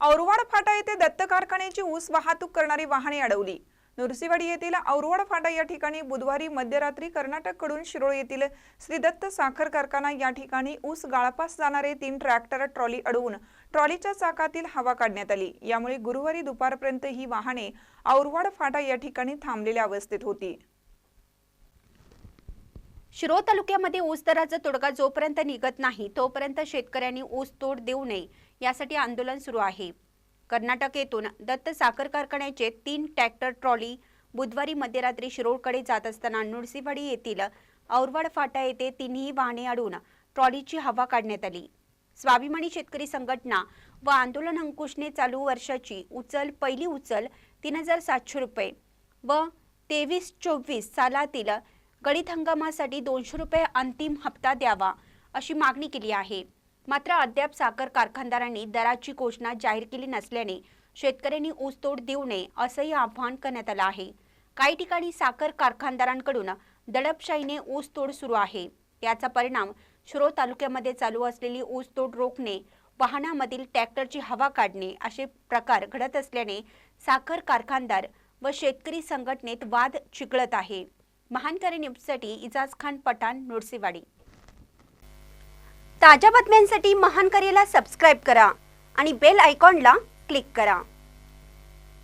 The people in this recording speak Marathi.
औरवाड फाटा येथे दत्त कारखान्याची ऊस वाहतूक करणारी वाहने अडवली. नुरसीवाडी येथील औरवाड फाटा या ठिकाणी बुधवारी मध्यरात्री कर्नाटककडून शिरोळ येथील श्री दत्त साखर कारखाना या ठिकाणी ऊस गाळपास जाणारे तीन ट्रॅक्टर ट्रॉली अडवून ट्रॉलीच्या चाकातील हवा काढण्यात आली. यामुळे गुरुवारी दुपारपर्यंत ही वाहने औरवाड फाटा या ठिकाणी थांबलेल्या अवस्थेत होती. शिरोळ तालुक्यामध्ये ऊस दराचा तोडगा जोपर्यंत निघत नाही तोपर्यंत शेतकऱ्यांनी ऊस तोड देऊ नये यासाठी आंदोलन सुरू आहे. कर्नाटक येथून दत्त साखर कारखान्याचे तीन ट्रॅक्टर ट्रॉली बुधवारी मध्यरात्री शिरोळकडे जात असताना नुळसीवाडी येथील औरवाड फाटा येथे तिन्ही वाहने अडून ट्रॉलीची हवा काढण्यात आली. स्वाभिमानी शेतकरी संघटना व आंदोलन अंकुशने चालू वर्षाची उचल पहिली उचल तीन हजार सातशे रुपये व तेवीस चोवीस सालातील गळीत हंगामासाठी दोनशे रुपये अंतिम हप्ता द्यावा अशी मागणी केली आहे. मात्र अद्याप साखर कारखानदारांनी दराची घोषणा जाहीर केली नसल्याने शेतकऱ्यांनी ऊसतोड देऊ नये असंही आवाहन करण्यात आलं आहे. काही ठिकाणी साखर कारखानदारांकडून दडपशाहीने ऊसतोड सुरू आहे. याचा परिणाम शिरो तालुक्यामध्ये चालू असलेली ऊसतोड रोखणे वाहनामधील ट्रॅक्टरची हवा काढणे असे प्रकार घडत असल्याने साखर कारखानदार व शेतकरी संघटनेत वाद चिकळत आहे. महानकरी न्यूजसाठी इजाज खान पठाण नृसिंहवाडी ताज्या बातम्यांसाठी महानकरीला सबस्क्राईब करा आणि बेल आयकॉनला क्लिक करा.